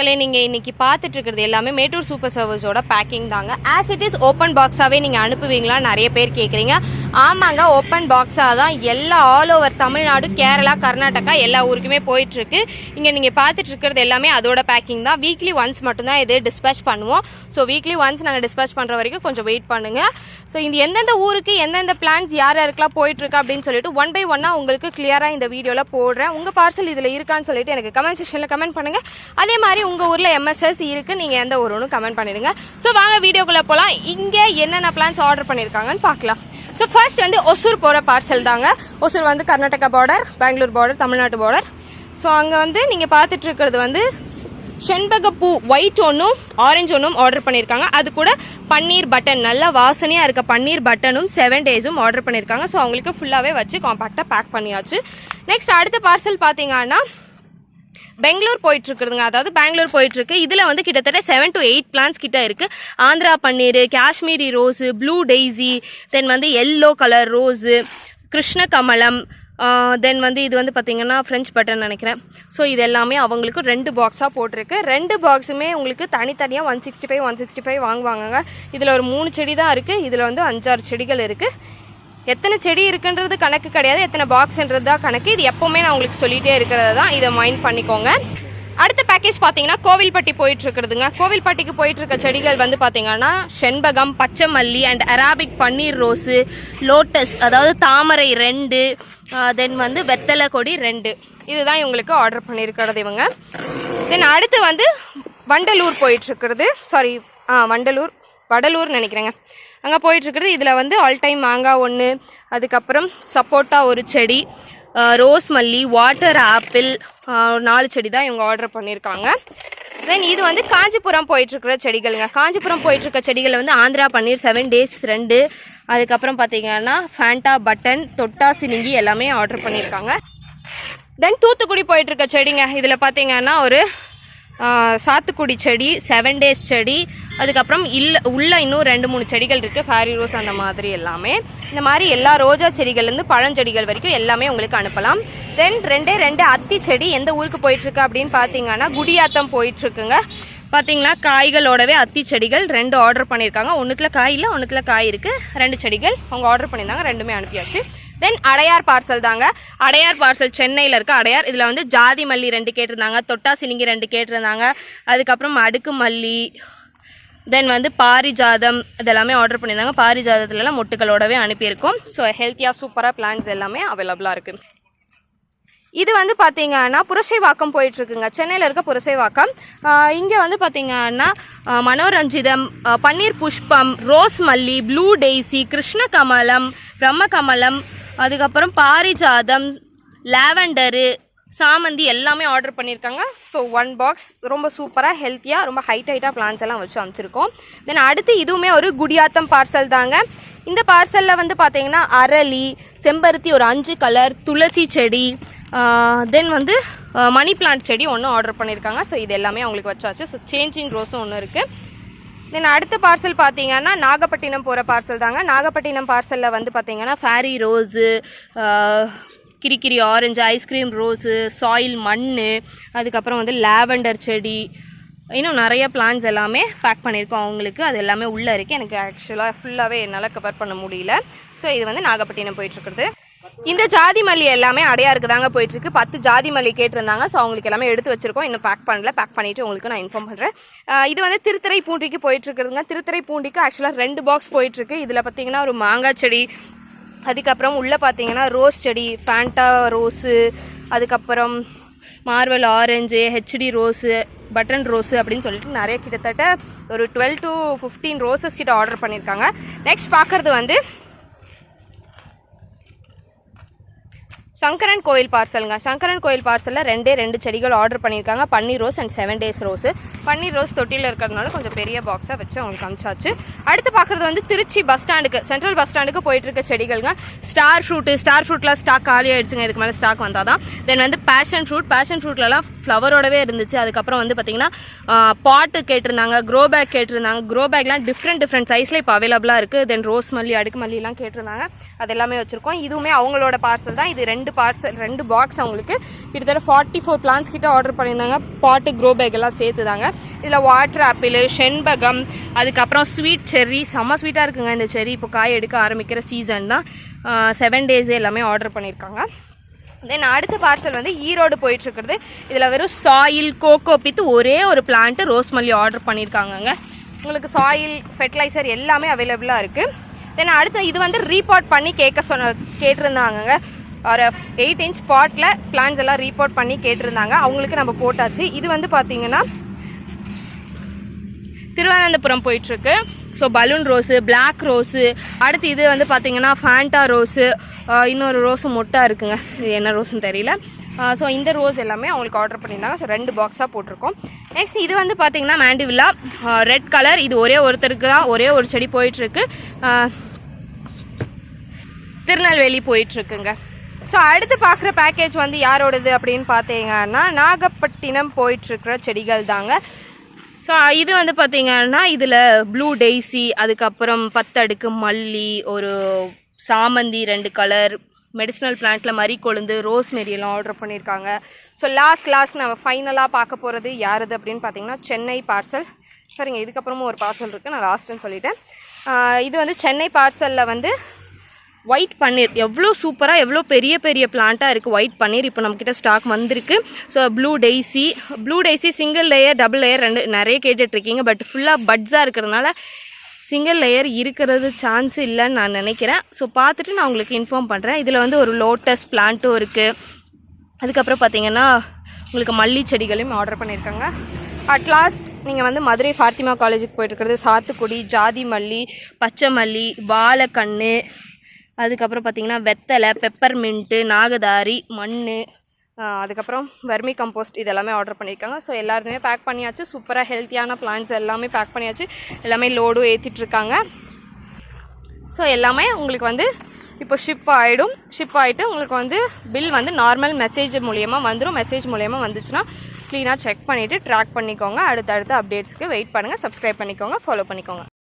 மக்களே நீங்கள் இன்னைக்கு பார்த்துட்டு இருக்கிறது எல்லாமே மேட்டூர் சூப்பர் சர்வீஸோட பேக்கிங் தாங்க. ஆஸ் இட் இஸ் ஓப்பன் பாக்ஸாகவே நீங்கள் அனுப்புவீங்களா? நிறைய பேர் கேட்குறீங்க ஆமாங்க ஓப்பன் பாக்ஸாக தான். எல்லா ஆல் ஓவர் தமிழ்நாடு கேரளா கர்நாடகா எல்லா ஊருக்குமே போயிட்டுருக்கு. இங்கே நீங்கள் பார்த்துட்டு இருக்கிறது எல்லாமே அதோட பேக்கிங் தான். வீக்லி ஒன்ஸ் மட்டும்தான் இது டிஸ்பேச் பண்ணுவோம். ஸோ வீக்லி ஒன்ஸ் நாங்கள் டிஸ்பேச் பண்ணுற வரைக்கும் கொஞ்சம் வெயிட் பண்ணுங்கள் ஸோ இந்த எந்தெந்த ஊருக்கு எந்தெந்த பிளான்ஸ் யார் யாருக்கெல்லாம் போயிட்டுருக்கு அப்படின்னு சொல்லிட்டு ஒன் பை ஒன்னாக உங்களுக்கு கிளியராக இந்த வீடியோவில் போடுறேன். உங்கள் பார்சல் இதில் இருக்கான்னு சொல்லிட்டு எனக்கு கமெண்ட் செக்ஷனில் கமெண்ட் பண்ணுங்கள் அதே மாதிரி உங்கள் ஊரில் எம்எஸ்எஸ் இருக்குது நீங்கள் எந்த ஊருன்னு கமெண்ட் பண்ணிடுங்க. ஸோ வாங்க வீடியோக்குள்ளே போகலாம் இங்கே என்னென்ன பிளான்ஸ் ஆர்டர் பண்ணியிருக்காங்கன்னு பார்க்கலாம். ஸோ ஃபர்ஸ்ட் வந்து ஒசூர் போகிற பார்சல் தாங்க. ஒசூர் வந்து கர்நாடகா பார்டர் பெங்களூர் பார்டர் தமிழ்நாட்டு பார்டர் ஸோ அங்கே வந்து நீங்கள் பார்த்துட்ருக்கிறது வந்து செண்பகப்பூ ஒயிட் ஒன்றும் ஆரஞ்சு ஒன்றும் ஆர்டர் பண்ணியிருக்காங்க அது கூட பன்னீர் பட்டன் நல்லா வாசனையாக இருக்க பன்னீர் பட்டனும் செவன் டேஸும் ஆர்டர் பண்ணியிருக்காங்க ஸோ அவங்களுக்கு ஃபுல்லாகவே வச்சு காம்பேக்டாக பேக் பண்ணியாச்சு. நெக்ஸ்ட் அடுத்த பார்சல் பார்த்தீங்கன்னா பெங்களூர் போயிட்டு இருக்குதுங்க அதாவது பெங்களூர் போயிட்டு இருக்கு இதில் வந்து கிட்டத்தட்ட செவன் டு எயிட் பிளான்ஸ் கிட்ட இருக்கு. ஆந்திரா பன்னீர் Kashmiri rose blue daisy then வந்து எல்லோ கலர் ரோஸு கிருஷ்ண கமலம் தென் வந்து இது வந்து பார்த்திங்கன்னா ஃப்ரெஞ்ச் பட்டன் நினைக்கிறேன். ஸோ இது எல்லாமே அவங்களுக்கு ரெண்டு பாக்ஸாக போட்டிருக்கு. ரெண்டு பாக்ஸுமே உங்களுக்கு தனித்தனியாக one sixty five one sixty five வாங்குவாங்க இதில் ஒரு மூணு செடி தான் இருக்குது இதில் வந்து அஞ்சாறு செடிகள் இருக்குது எத்தனை செடி இருக்குன்றது கணக்கு கிடையாது. எத்தனை பாக்ஸ்ன்றது தான் கணக்கு. இது எப்போவுமே நான் உங்களுக்கு சொல்லிகிட்டே இருக்கிறது தான். இதை மைண்ட் பண்ணிக்கோங்க. அடுத்த பேக்கேஜ் பார்த்தீங்கன்னா கோவில்பட்டி போயிட்டு இருக்கிறதுங்க கோவில்பட்டிக்கு போயிட்டு இருக்க செடிகள் வந்து பார்த்தீங்கன்னா செண்பகம் பச்சை மல்லி and Arabic panneer rose lotus அதாவது தாமரை ரெண்டு தென் வந்து வெத்தலை கொடி ரெண்டு. இதுதான் இவங்களுக்கு ஆர்டர் பண்ணியிருக்கிறது இவங்க. தென் அடுத்து வந்து வண்டலூர் போயிட்டு இருக்கிறது சாரி ஆ வண்டலூர். வடலூர் நினைக்கிறேங்க. அங்கே போயிட்டுருக்குறது. இதில் வந்து ஆல் டைம் மாங்காய் ஒன்று அதுக்கப்புறம் சப்போட்டா ஒரு செடி ரோஸ் மல்லி வாட்டர் ஆப்பிள் நாலு செடி தான் இவங்க ஆர்டர் பண்ணியிருக்காங்க. தென் இது வந்து காஞ்சிபுரம் போயிட்டுருக்குற செடிகளுங்க. காஞ்சிபுரம் போயிட்டுருக்க செடிகளில் வந்து ஆந்திரா பன்னீர் செவன் டேஸ் ரெண்டு. அதுக்கப்புறம் பார்த்தீங்கன்னா ஃபேண்டா பட்டன் தொட்டா சினிங்கி எல்லாமே ஆர்டர் பண்ணியிருக்காங்க. தென் தூத்துக்குடி போயிட்டுருக்க செடிங்க. இதில் பார்த்தீங்கன்னா ஒரு சாத்துக்குடி செடி செவன் டேஸ் செடி அதுக்கப்புறம் இல்லை உள்ள இன்னும் ரெண்டு மூணு செடிகள் இருக்குது ஃபேரி ரோஸ் அந்த மாதிரி எல்லாமே. இந்த மாதிரி எல்லா ரோஜா செடிகள்லேருந்து பழஞ்செடிகள் வரைக்கும் எல்லாமே உங்களுக்கு அனுப்பலாம். தென் ரெண்டே ரெண்டு அத்தி செடி எந்த ஊருக்கு போயிட்டுருக்கு அப்படின்னு பார்த்தீங்கன்னா குடியாத்தம் போயிட்டுருக்குங்க. பார்த்தீங்கன்னா காய்களோடவே அத்தி செடிகள் ரெண்டு ஆர்டர் பண்ணியிருக்காங்க. ஒன்றுத்தில் காய் இல்லை ஒன்றுத்தில் காய் இருக்குது ரெண்டு செடிகள் அவங்க ஆர்டர் பண்ணியிருந்தாங்க ரெண்டுமே அனுப்பியாச்சு. தென் அடையார் பார்சல் தாங்க. அடையார் பார்சல் சென்னையில் இருக்க அடையார். இதில் வந்து ஜாதி மல்லி ரெண்டு கேட்டிருந்தாங்க. தொட்டா சினிங்கி ரெண்டு கேட்டிருந்தாங்க. அதுக்கப்புறம் அடுக்கு மல்லி தென் வந்து பாரிஜாதம் இதெல்லாமே ஆர்டர் பண்ணியிருந்தாங்க. பாரிஜாதத்துலலாம் மொட்டுகளோடவே அனுப்பியிருக்கோம். ஸோ ஹெல்த்தியாக சூப்பராக பிளான்ஸ் எல்லாமே அவைலபிளாக இருக்குது இது வந்து பார்த்தீங்கன்னா புரசைவாக்கம் போயிட்டுருக்குங்க. சென்னையில் இருக்க புரசைவாக்கம். இங்கே வந்து பார்த்தீங்கன்னா மனோரஞ்சிதம் பன்னீர் புஷ்பம் ரோஸ் மல்லி ப்ளூ டெய்ஸி கிருஷ்ண கமலம் பிரம்ம கமலம் அதுக்கப்புறம் பாரிஜாதம் லாவெண்டரு சாமந்தி எல்லாமே ஆர்டர் பண்ணியிருக்காங்க. ஸோ ஒன் பாக்ஸ் ரொம்ப சூப்பராக ஹெல்த்தியாக ரொம்ப ஹைட் ஹைட்டாக பிளான்ஸ் எல்லாம் வச்சு அமைச்சிருக்கோம் தென் அடுத்து இதுவுமே ஒரு குடியாத்தம் பார்சல் தாங்க. இந்த பார்சலில் வந்து பார்த்தீங்கன்னா அரளி செம்பருத்தி ஒரு அஞ்சு கலர் துளசி செடி தென் வந்து மணி பிளான்ட் செடி ஒன்று ஆர்டர் பண்ணியிருக்காங்க. ஸோ இது எல்லாமே அவங்களுக்கு வச்சாச்சு. ஸோ சேஞ்சிங் ரோஸும் ஒன்று இருக்குது தென் அடுத்த பார்சல் பார்த்தீங்கன்னா நாகப்பட்டினம் போகிற பார்சல் தாங்க. நாகப்பட்டினம் பார்சலில் வந்து பார்த்தீங்கன்னா fairy rose கிரிக்கிரி orange ice cream rose soil மண் அதுக்கப்புறம் வந்து லாவெண்டர் செடி இன்னும் நிறைய பிளான்ஸ் எல்லாமே பேக் பண்ணியிருக்கோம் அவங்களுக்கு. அது எல்லாமே உள்ளே இருக்குது எனக்கு ஆக்சுவலாக ஃபுல்லாகவே என்னால் கவர் பண்ண முடியல. ஸோ இது வந்து நாகப்பட்டினம் போயிட்டுருக்குறது இந்த ஜாதி மல்லி எல்லாமே அடையாருக்கு தாங்க போயிட்டுருக்கு. பத்து ஜாதி மல்லி கேட்டிருந்தாங்க. ஸோ அவங்களுக்கு எல்லாமே எடுத்து வச்சிருக்கோம். இன்னும் பேக் பண்ணல. பேக் பண்ணிவிட்டு உங்களுக்கு நான் இன்ஃபார்ம் பண்ணுறேன் இது வந்து திருத்தரை பூண்டிக்கு போயிட்டுருக்குதுங்க. திருத்தரை பூண்டிக்கு ஆக்சுவலாக ரெண்டு பாக்ஸ் போயிட்டுருக்கு. இதில் பார்த்தீங்கன்னா ஒரு மாங்காய் செடி அதுக்கப்புறம் உள்ளே பார்த்தீங்கன்னா ரோஸ் செடி ஃபேண்டா ரோஸு அதுக்கப்புறம் marvel orange HD rose button rose அப்படின்னு சொல்லிட்டு நிறைய கிட்டத்தட்ட ஒரு டுவெல் டு ஃபிஃப்டீன் ரோஸஸ் கிட்ட ஆர்டர் பண்ணியிருக்காங்க. நெக்ஸ்ட் பார்க்குறது வந்து சங்கரன் கோயில் பார்சலுங்க. சங்கரன் கோயில் பார்சலில் ரெண்டே ரெண்டு செடிகள் ஆர்டர் பண்ணியிருக்காங்க. பன்னீர் rose and seven days rose paneer rose தொட்டியில் இருக்கிறதுனால கொஞ்சம் பெரிய பாக்ஸாக வச்சு அவங்களுக்கு அமிச்சாச்சு அடுத்து பார்க்குறது வந்து திருச்சி பஸ் ஸ்டாண்டுக்கு சென்ட்ரல் பஸ் ஸ்டாண்டுக்கு போயிட்டு இருக்க செடிகள்ங்க. ஸ்டார் ஃப்ரூட்டு ஸ்டார் ஃப்ரூட்லாம் ஸ்டாக் காலி ஆயிடுச்சுங்க. இதுக்கு மேலே ஸ்டாக் வந்தால் தான் தென் வந்து பேஷன் ஃப்ரூட் பேஷன் ஃப்ரூட்லலாம் ஃப்ளவரோடவே இருந்துச்சு. அதுக்கப்புறம் வந்து பார்த்திங்கன்னா பாட்டு கேட்டிருந்தாங்க க்ரோ பேக் கேட்டிருந்தாங்க. க்ரோ பேக்லாம் டிஃப்ரெண்ட் டிஃப்ரெண்ட் சைஸில் இப்போ அவைலபிளாக இருக்குது தென் ரோஸ் மல்லி அடுக்கு மல்லிலாம் கேட்டிருந்தாங்க. அது எல்லாமே வச்சுருக்கோம். இதுவுமே அவங்களோட பார்சல் தான். இது ரெண்டு ரெண்டு பார்சல் ரெண்டு பாக்ஸ் அவங்களுக்கு கிட்டத்தட்ட ஃபார்ட்டி ஃபோர் பிளான்ஸ் கிட்ட ஆர்டர் பண்ணியிருந்தாங்க. பாட்டு க்ரோ பேக் எல்லாம் சேர்த்து தாங்க இதில் வாட்டர் ஆப்பிள் செண்பகம் அதுக்கப்புறம் ஸ்வீட் செர்ரி செம்ம ஸ்வீட்டாக இருக்குங்க இந்த செர்ரி இப்போ காய் எடுக்க ஆரம்பிக்கிற சீசன் தான். செவன் டேஸ் எல்லாமே ஆர்டர் பண்ணியிருக்காங்க. தென் அடுத்த பார்சல் வந்து ஈரோடு போயிட்டுருக்குறது. இதில் வெறும் சாயில் கோகோ பித்து ஒரே ஒரு பிளான்ட்டு ரோஸ் மல்லி ஆர்டர் பண்ணியிருக்காங்கங்க. உங்களுக்கு சாயில் ஃபெர்டிலைசர் எல்லாமே அவைலபிளாக இருக்குது தென் அடுத்து இது வந்து ரீபாட் பண்ணி கேட்க சொன்ன கேட்டிருந்தாங்கங்க. ஒரு எயிட் இன்ச் பாட்டில் பிளான்ஸ் எல்லாம் ரீபோர்ட் பண்ணி கேட்டிருந்தாங்க. அவங்களுக்கு நம்ம போட்டாச்சு. இது வந்து பார்த்திங்கன்னா திருவனந்தபுரம் போயிட்டுருக்கு. So balloon rose black rose அடுத்து இது வந்து பார்த்திங்கன்னா ஃபேண்டா ரோஸு இன்னொரு ரோஸு மொட்டாக இருக்குங்க. இது என்ன ரோஸ்னு தெரியல. ஸோ இந்த ரோஸ் எல்லாமே அவங்களுக்கு ஆர்டர் பண்ணியிருந்தாங்க. ஸோ ரெண்டு பாக்ஸாக போட்டிருக்கோம். நெக்ஸ்ட் இது வந்து பார்த்திங்கன்னா மேண்டிவில்லா ரெட் கலர் இது ஒரே ஒருத்தருக்கு தான் ஒரே ஒரு செடி போயிட்டுருக்கு. திருநெல்வேலி போயிட்டுருக்குங்க. ஸோ அடுத்து பார்க்குற பேக்கேஜ் வந்து யாரோடது அப்படின்னு பார்த்தீங்கன்னா நாகப்பட்டினம் போயிட்டுருக்கிற செடிகள் தாங்க. ஸோ இது வந்து பார்த்தீங்கன்னா இதில் ப்ளூ டெய்ஸி அதுக்கப்புறம் பத்தடுக்கு மல்லி ஒரு சாமந்தி ரெண்டு கலர் மெடிசனல் பிளான்ட்டில் மறி கொழுந்து ரோஸ் எல்லாம் ஆர்டர் பண்ணியிருக்காங்க. ஸோ லாஸ்ட் லாஸ்ட் நம்ம ஃபைனலாக பார்க்க போகிறது யாருது அப்படின்னு பார்த்தீங்கன்னா சென்னை பார்சல் சரிங்க இதுக்கப்புறமும் ஒரு பார்சல் இருக்குது நான் லாஸ்ட்டுன்னு சொல்லிட்டேன். இது வந்து சென்னை பார்சலில் வந்து ஒயிட் பன்னீர் எவ்வளோ சூப்பராக எவ்வளோ பெரிய பெரிய பிளான்ட்டாக இருக்குது ஒயிட் பன்னீர் இப்போ நம்மக்கிட்ட ஸ்டாக் வந்திருக்கு. So blue daisy blue daisy single layer double layer ரெண்டு நிறைய கேட்டுட்ருக்கீங்க. பட் ஃபுல்லாக பட்ஸாக இருக்கிறதுனால சிங்கிள் லேயர் இருக்கிறது சான்ஸ் இல்லைன்னு நான் நினைக்கிறேன். ஸோ பார்த்துட்டு நான் உங்களுக்கு இன்ஃபார்ம் பண்ணுறேன் இதில் வந்து ஒரு லோட்டஸ் பிளான்ட்டும் இருக்குது அதுக்கப்புறம் பார்த்தீங்கன்னா உங்களுக்கு மல்லி செடிகளையும் ஆர்டர் பண்ணியிருக்காங்க. அட்லாஸ்ட் நீங்கள் வந்து மதுரை ஃபாத்திமா காலேஜுக்கு போயிட்டுருக்கிறது சாத்துக்குடி ஜாதி மல்லி பச்சை மல்லி வாழைக்கண்ணு அதுக்கப்புறம் பார்த்தீங்கன்னா வெத்தலை பெப்பர் மின்ட்டு நாகதாரி மண் அதுக்கப்புறம் வர்மி கம்போஸ்ட் இதெல்லாமே ஆர்டர் பண்ணியிருக்காங்க. ஸோ எல்லாருமே பேக் பண்ணியாச்சு. சூப்பராக ஹெல்த்தியான பிளான்ஸ் எல்லாமே பேக் பண்ணியாச்சு. எல்லாமே லோடும் ஏற்றிட்டுருக்காங்க ஸோ எல்லாமே உங்களுக்கு வந்து இப்போ ஷிப் ஆகிடும் ஷிப் ஆகிட்டு உங்களுக்கு வந்து பில் வந்து நார்மல் மெசேஜ் மூலியமாக வந்துடும் மெசேஜ் மூலியமாக வந்துச்சுன்னா க்ளீனாக செக் பண்ணிவிட்டு ட்ராக் பண்ணிக்கோங்க. அடுத்தடுத்த அப்டேட்ஸ்க்கு வெயிட் பண்ணுங்கள் சப்ஸ்கிரைப் பண்ணிக்கோங்க. ஃபாலோ பண்ணிக்கோங்க.